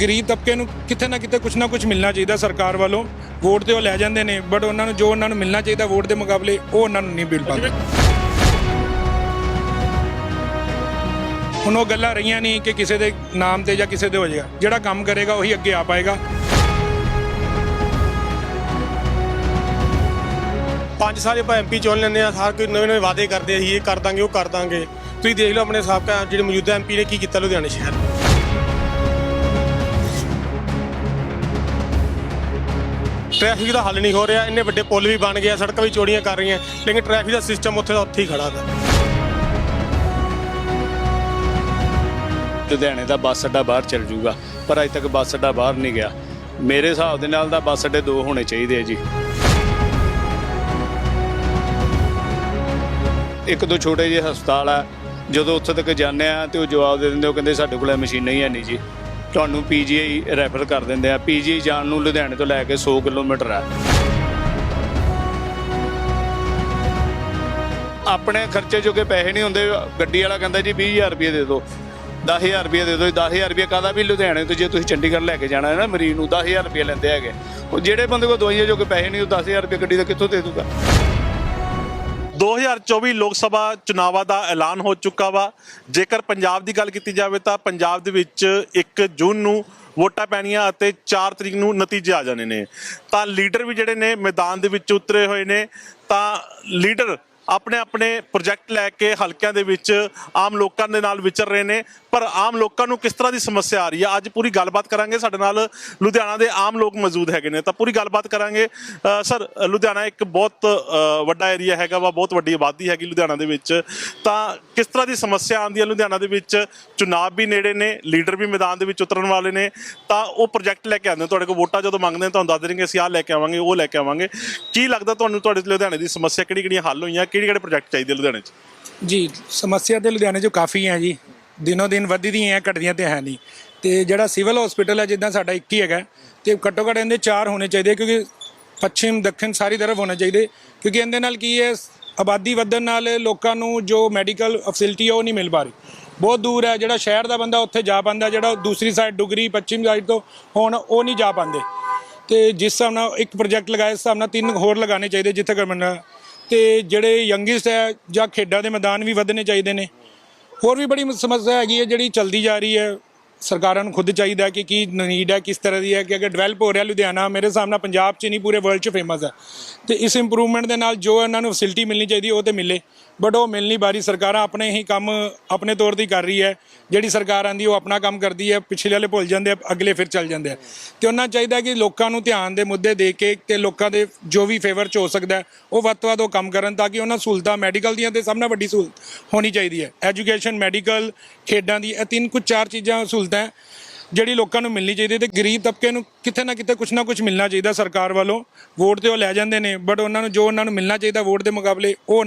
ਗਰੀਬ ਤਬਕੇ ਨੂੰ ਕਿਤੇ ਨਾ ਕਿਤੇ ਕੁਝ ਨਾ ਕੁਝ ਮਿਲਣਾ ਚਾਹੀਦਾ ਸਰਕਾਰ ਵੱਲੋਂ। ਵੋਟ ਤੇ ਉਹ ਲੈ ਜਾਂਦੇ ਨੇ ਬਟ ਉਹਨਾਂ ਨੂੰ ਜੋ ਉਹਨਾਂ ਨੂੰ ਮਿਲਣਾ ਚਾਹੀਦਾ ਵੋਟ ਦੇ ਮੁਕਾਬਲੇ, ਉਹ ਉਹਨਾਂ ਨੂੰ ਨਹੀਂ ਮਿਲ ਪਾਉਂਦਾ। ਹੁਣ ਉਹ ਗੱਲਾਂ ਰਹੀਆਂ ਨਹੀਂ ਕਿ ਕਿਸੇ ਦੇ ਨਾਮ ਤੇ ਜਾਂ ਕਿਸੇ ਦੇ ਹੋ ਜਾਏਗਾ। ਜਿਹੜਾ ਕੰਮ ਕਰੇਗਾ, ਉਹੀ ਅੱਗੇ ਆ ਪਾਏਗਾ। ਪੰਜ ਸਾਲ ਆਪਾਂ ਐਮਪੀ ਚੁਣ ਲੈਂਦੇ ਆ ਹਰ ਕੋਈ ਨਵੇਂ ਨਵੇਂ ਵਾਅਦੇ ਕਰਦੇ ਆ, ਅਸੀਂ ਇਹ ਕਰ ਦਾਂਗੇ, ਉਹ ਕਰ ਦਾਂਗੇ। ਤੁਸੀਂ ਦੇਖ ਲਓ ਆਪਣੇ ਸਾਬਕਾ ਜਿਹੜੇ ਮੌਜੂਦਾ ਐਮਪੀ ਨੇ, ਕੀ ਕੀਤਾ ਲੁਧਿਆਣੇ ਸ਼ਹਿਰ। ਟ੍ਰੈਫਿਕ ਦਾ ਹੱਲ ਨਹੀਂ ਹੋ ਰਿਹਾ, ਇੰਨੇ ਵੱਡੇ ਪੁਲ ਵੀ ਬਣ ਗਏ ਆ, ਸੜਕਾਂ ਵੀ ਚੌੜੀਆਂ ਕਰ ਰਹੀਆਂ, ਲੇਕਿਨ ਟ੍ਰੈਫਿਕ ਦਾ ਸਿਸਟਮ ਉੱਥੇ ਦਾ ਉੱਥੇ ਹੀ ਖੜਾ ਹੈ ਲੁਧਿਆਣੇ ਦਾ ਬੱਸ ਅੱਡਾ ਬਾਹਰ ਚੱਲ ਜੂਗਾ, ਪਰ ਅਜੇ ਤੱਕ ਬੱਸ ਅੱਡਾ ਬਾਹਰ ਨਹੀਂ ਗਿਆ। ਮੇਰੇ ਹਿਸਾਬ ਦੇ ਨਾਲ ਤਾਂ ਬੱਸ ਅੱਡੇ ਦੋ ਹੋਣੇ ਚਾਹੀਦੇ ਆ ਜੀ। ਇੱਕ ਦੋ ਛੋਟੇ ਜਿਹੇ ਹਸਪਤਾਲ ਆ, ਜਦੋਂ ਉੱਥੇ ਤੱਕ ਜਾਂਦੇ ਆ ਤੇ ਉਹ ਜਵਾਬ ਦੇ ਦਿੰਦੇ ਉਹ ਕਹਿੰਦੇ ਸਾਡੇ ਕੋਲ ਮਸ਼ੀਨਾਂ ਹੀ ਹੈ ਨਹੀਂ ਜੀ। ਤੁਹਾਨੂੰ ਪੀਜੀਆਈ ਰੈਫਰ ਕਰ ਦਿੰਦੇ ਆ। ਪੀਜੀਆਈ ਜਾਣ ਨੂੰ ਲੁਧਿਆਣੇ ਤੋਂ ਲੈ ਕੇ 100 ਕਿਲੋਮੀਟਰ ਆ। ਆਪਣੇ ਖਰਚੇ ਜੋਗੇ ਪੈਸੇ ਨਹੀਂ ਹੁੰਦੇ। ਗੱਡੀ ਵਾਲਾ ਕਹਿੰਦਾ ਜੀ 20000 ਰੁਪਏ ਦੇ ਦਿਓ। 10000 ਰੁਪਏ ਦੇ ਦਿਓ। 10000 ਰੁਪਏ ਕਾਹਦਾ? ਵੀ ਲੁਧਿਆਣੇ ਤੋਂ ਜੇ ਤੁਸੀਂ ਚੰਡੀਗੜ੍ਹ ਲੈ ਕੇ ਜਾਣਾ ਹੈ ਨਾ ਮਰੀਜ਼ ਨੂੰ 10000 ਰੁਪਏ ਲੈਂਦੇ ਹੈਗੇ। ਉਹ ਜਿਹੜੇ ਬੰਦੇ ਕੋਲ ਦਵਾਈਆਂ ਜੋਗੇ ਪੈਸੇ ਨਹੀਂ, ਉਹ 10000 ਰੁਪਏ ਗੱਡੀ ਦਾ ਕਿੱਥੋਂ ਦੇ ਦੂਗਾ? 2024 ਲੋਕ ਸਭਾ ਚੁਣਾਵਾਂ ਦਾ ਐਲਾਨ ਹੋ ਚੁੱਕਾ ਵਾ। ਜੇਕਰ ਪੰਜਾਬ ਦੀ ਗੱਲ ਕੀਤੀ ਜਾਵੇ ਤਾਂ ਪੰਜਾਬ ਦੇ ਵਿੱਚ 1 ਜੂਨ ਨੂੰ ਵੋਟਾਂ ਪੈਣੀਆਂ ਅਤੇ 4 ਤਰੀਕ ਨੂੰ ਨਤੀਜੇ ਆ ਜਾਣੇ ਨੇ। ਤਾਂ ਲੀਡਰ ਵੀ ਜਿਹੜੇ ਨੇ ਮੈਦਾਨ ਦੇ ਵਿੱਚ ਉਤਰੇ ਹੋਏ ਨੇ। ਤਾਂ ਲੀਡਰ ਆਪਣੇ ਆਪਣੇ ਪ੍ਰੋਜੈਕਟ ਲੈ ਕੇ ਹਲਕਿਆਂ ਦੇ ਵਿੱਚ ਆਮ ਲੋਕਾਂ ਦੇ ਨਾਲ ਵਿਚਰ ਰਹੇ ਨੇ। ਪਰ ਆਮ ਲੋਕਾਂ ਨੂੰ ਕਿਸ ਤਰ੍ਹਾਂ ਦੀ ਸਮੱਸਿਆ ਆ ਰਹੀ ਹੈ ਅੱਜ ਪੂਰੀ ਗੱਲਬਾਤ ਕਰਾਂਗੇ। ਸਾਡੇ ਨਾਲ ਲੁਧਿਆਣਾ ਦੇ ਆਮ ਲੋਕ ਮੌਜੂਦ ਹੈਗੇ ਨੇ। ਤਾਂ ਪੂਰੀ ਗੱਲਬਾਤ ਕਰਾਂਗੇ। ਸਰ, ਲੁਧਿਆਣਾ ਇੱਕ ਬਹੁਤ ਵੱਡਾ ਏਰੀਆ ਹੈਗਾ ਵਾ, ਬਹੁਤ ਵੱਡੀ ਆਬਾਦੀ ਹੈਗੀ ਲੁਧਿਆਣਾ ਦੇ ਵਿੱਚ। ਤਾਂ ਕਿਸ ਤਰ੍ਹਾਂ ਦੀ ਸਮੱਸਿਆ ਆਉਂਦੀ ਹੈ ਲੁਧਿਆਣਾ ਦੇ ਵਿੱਚ? ਚੁਣਾਵ ਵੀ ਨੇੜੇ ਨੇ, ਲੀਡਰ ਵੀ ਮੈਦਾਨ ਦੇ ਵਿੱਚ ਉਤਰਨ ਵਾਲੇ ਨੇ। ਤਾਂ ਉਹ ਪ੍ਰੋਜੈਕਟ ਲੈ ਕੇ ਆਉਂਦੇ ਤੁਹਾਡੇ ਕੋਲ ਵੋਟਾਂ ਜਦੋਂ ਮੰਗਦੇ ਨੇ, ਤੁਹਾਨੂੰ ਦੱਸ ਦੇਣਗੇ, ਅਸੀਂ ਆਹ ਲੈ ਕੇ ਆਵਾਂਗੇ, ਉਹ ਲੈ ਕੇ ਆਵਾਂਗੇ। ਕੀ ਲੱਗਦਾ ਤੁਹਾਨੂੰ ਤੁਹਾਡੇ ਲੁਧਿਆਣੇ ਦੀ ਸਮੱਸਿਆ ਕਿਹੜੀ ਕਿਹੜੀਆਂ ਹੱਲ ਹੋਈਆਂ? ਕਿਹੜੇ ਕਿਹੜੇ ਪ੍ਰੋਜੈਕਟ ਚਾਹੀਦੇ ਲੁਧਿਆਣੇ 'ਚ? ਜੀ, ਸਮੱਸਿਆ ਤੇ ਲੁਧਿਆਣੇ 'ਚ ਕਾਫੀ ਹੈ ਜੀ। ਦਿਨੋ ਦਿਨ ਵੱਧਦੀਆਂ ਹੈ ਘਟਦੀਆਂ ਤੇ ਹੈ ਨਹੀਂ। ਤੇ ਜਿਹੜਾ ਸਿਵਲ ਹਸਪੀਟਲ ਹੈ, ਜਿੱਦਾਂ ਸਾਡਾ ਇੱਕ ਹੀ ਹੈਗਾ, ਤੇ ਘੱਟੋ ਘੱਟ ਇਹਦੇ ਚਾਰ ਹੋਣੇ ਚਾਹੀਦੇ, ਕਿਉਂਕਿ ਪੱਛਮ, ਦੱਖਣ ਸਾਰੀ ਤਰਫ ਹੋਣੇ ਚਾਹੀਦੇ। ਕਿਉਂਕਿ ਇਹਦੇ ਨਾਲ ਕੀ ਹੈ, ਆਬਾਦੀ ਵਧਣ ਨਾਲ ਲੋਕਾਂ ਨੂੰ ਜੋ ਮੈਡੀਕਲ ਫੈਸਿਲਿਟੀ ਉਹ ਨਹੀਂ ਮਿਲ ਪਾ ਰਹੀ। ਬਹੁਤ ਦੂਰ ਹੈ, ਜਿਹੜਾ ਸ਼ਹਿਰ ਦਾ ਬੰਦਾ ਉੱਥੇ ਜਾ ਪਾਉਂਦਾ, ਜਿਹੜਾ ਦੂਸਰੀ ਸਾਈਡ ਡੁਗਰੀ, ਪੱਛਮ ਸਾਈਡ ਤੋਂ ਹੁਣ ਉਹ ਨਹੀਂ ਜਾ ਪਾਉਂਦੇ। ਤੇ ਜਿਸ ਹਿਸਾਬ ਨਾਲ ਇੱਕ ਪ੍ਰੋਜੈਕਟ ਲਗਾਇਆ, ਇਸ ਹਿਸਾਬ ਨਾਲ ਤਿੰਨ ਹੋਰ ਲਗਾਉਣੇ ਚਾਹੀਦੇ, ਜਿੱਥੇ ਗਵਰਨਮੈਂਟ ਤੇ ਜਿਹੜੇ ਯੰਗਿਸਟ ਹੈ ਜਾਂ ਖੇਡਾਂ ਦੇ ਮੈਦਾਨ ਵੀ ਵਧਣੇ ਚਾਹੀਦੇ ਨੇ। ਹੋਰ ਵੀ ਬੜੀ ਸਮੱਸਿਆ ਹੈਗੀ ਹੈ ਜਿਹੜੀ ਚਲਦੀ ਜਾ ਰਹੀ ਹੈ। ਸਰਕਾਰਾਂ ਨੂੰ ਖੁਦ ਚਾਹੀਦਾ ਹੈ ਕਿ ਕੀ ਨੀਡ ਹੈ, ਕਿਸ ਤਰ੍ਹਾਂ ਦੀ ਹੈ ਕਿ ਅਗਰ ਡਿਵੈਲਪ ਹੋ ਰਿਹਾ ਲੁਧਿਆਣਾ, ਮੇਰੇ ਹਿਸਾਬ ਨਾਲ ਪੰਜਾਬ 'ਚ ਨਹੀਂ, ਪੂਰੇ ਵਰਲਡ 'ਚ ਫੇਮਸ ਹੈ। ਤੇ ਇਸ ਇੰਪਰੂਵਮੈਂਟ ਦੇ ਨਾਲ ਜੋ ਇਹਨਾਂ ਨੂੰ ਫੈਸਿਲਿਟੀ ਮਿਲਣੀ ਚਾਹੀਦੀ, ਉਹ ਤੇ ਮਿਲੇ। ਬਟ ਉਹ ਮਿਲ ਨਹੀਂ ਬਾਰੀ ਸਰਕਾਰਾਂ ਆਪਣੇ ਹੀ ਕੰਮ ਆਪਣੇ ਤੌਰ ਤੇ ਕਰ ਰਹੀ ਹੈ। ਜਿਹੜੀ ਸਰਕਾਰ ਆਂਦੀ, ਉਹ ਆਪਣਾ ਕੰਮ ਕਰਦੀ ਹੈ, ਪਿਛਲੇ ਵਾਲੇ ਭੁੱਲ ਜਾਂਦੇ ਆ, ਅਗਲੇ ਫਿਰ ਚੱਲ ਜਾਂਦੇ ਆ। ਤੇ ਉਹਨਾਂ ਚਾਹੀਦਾ ਕਿ ਲੋਕਾਂ ਨੂੰ ਧਿਆਨ ਦੇ ਮੁੱਦੇ ਦੇ ਕੇ ਤੇ ਲੋਕਾਂ ਦੇ ਜੋ ਵੀ ਫੇਵਰ ਚ ਹੋ ਸਕਦਾ ਉਹ ਵੱਧ ਤੋਂ ਵੱਧ ਉਹ ਕੰਮ ਕਰਨ ਤਾਂ ਕਿ ਉਹਨਾਂ ਸਹੂਲਤਾਂ ਮੈਡੀਕਲ ਦੀਆਂ ਤੇ ਸਭ ਨਾਲ ਵੱਡੀ ਸਹੂਲਤ ਹੋਣੀ ਚਾਹੀਦੀ ਹੈ। ਐਜੂਕੇਸ਼ਨ ਮੈਡੀਕਲ ਖੇਡਾਂ ਦੀ ਇਹ ਤਿੰਨ ਕੁ ਚਾਰ ਚੀਜ਼ਾਂ ਸਹੂਲਤਾਂ ਹੈ, ਜਿਹੜੀ ਲੋਕਾਂ ਨੂੰ ਮਿਲਣੀ ਚਾਹੀਦੀ ਹੈ ਤੇ ਗਰੀਬ ਤਬਕੇ ਨੂੰ ਕਿਤੇ ਨਾ ਕਿਤੇ ਕੁਛ ਨਾ ਕੁਛ ਮਿਲਣਾ ਚਾਹੀਦਾ ਸਰਕਾਰ ਵੱਲੋਂ ਵੋਟ ਤੇ ਉਹ ਲੈ ਜਾਂਦੇ ਨੇ ਬਟ ਉਹਨਾਂ ਨੂੰ ਜੋ ਉਹਨਾਂ ਨੂੰ ਮਿਲਣਾ ਚਾਹੀਦਾ ਵੋਟ ਦੇ ਮੁਕਾਬਲੇ ਉਹ